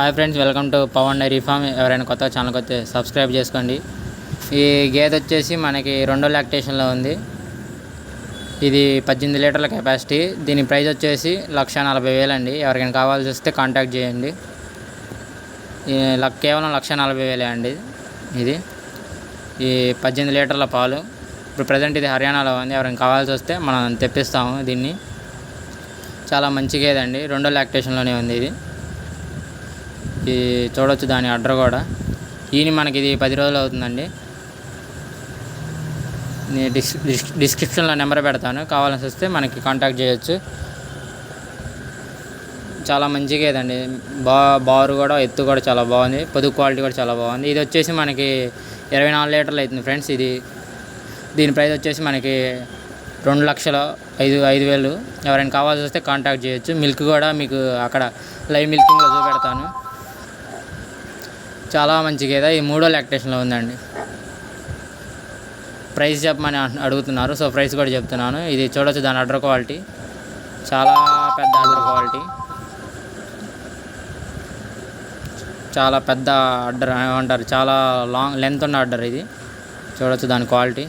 Hi friends welcome to Pavan dairy farm. ఎవరైనా కొత్త ఛానల్కి కొత్త సబ్స్క్రైబ్ చేసుకోండి. ఈ గేదె వచ్చేసి మనకి రెండో లాక్టేషన్లో ఉంది. ఇది పద్దెనిమిది లీటర్ల కెపాసిటీ. దీని ప్రైస్ వచ్చేసి లక్ష నలభై వేలు అండి. ఎవరికైనా కావాల్సి వస్తే కాంటాక్ట్ చేయండి. కేవలం లక్ష నలభై వేలే అండి ఇది. ఈ పద్దెనిమిది లీటర్ల పాలు. ఇప్పుడు ప్రజెంట్ ఇది హర్యానాలో ఉంది. ఎవరైనా కావాల్సి వస్తే మనం తెప్పిస్తాము దీన్ని. చాలా మంచి గేదండి రెండో లాక్టేషన్లోనే ఉంది ఇది. ఈ చూడొచ్చు దాని ఆర్డర్ కూడా. ఈయన మనకి ఇది పది రోజులు అవుతుందండి. నేను డిస్ డిస్- డిస్క్రిప్షన్లో నెంబర్ పెడతాను. కావాల్సి వస్తే మనకి కాంటాక్ట్ చేయొచ్చు. చాలా మంచిగా ఇదండి. బా బారు కూడా ఎత్తు కూడా చాలా బాగుంది. పొదుగు క్వాలిటీ కూడా చాలా బాగుంది. ఇది వచ్చేసి మనకి ఇరవై నాలుగు లీటర్లు అవుతుంది ఫ్రెండ్స్ ఇది. దీని ప్రైస్ వచ్చేసి మనకి రెండు లక్షల ఐదు ఐదు వేలు. ఎవరైనా కావాల్సి వస్తే కాంటాక్ట్ చేయొచ్చు. మిల్క్ కూడా మీకు అక్కడ లైవ్ మిల్కింగ్లో చూపెడతాను. చాలా మంచి గేదె ఇది మూడో లాక్టేషన్లో ఉందండి. ప్రైస్ చెప్పమని అడుగుతున్నారు. సో ప్రైస్ కూడా చెప్తున్నాను. ఇది చూడొచ్చు దాని అడ్డర్ క్వాలిటీ చాలా పెద్ద అడ్డర్ క్వాలిటీ చాలా పెద్ద అడ్డర్ ఏమంటారు? చాలా లాంగ్ లెంత్ ఉన్న అడ్డర్ ఇది. చూడొచ్చు దాని క్వాలిటీ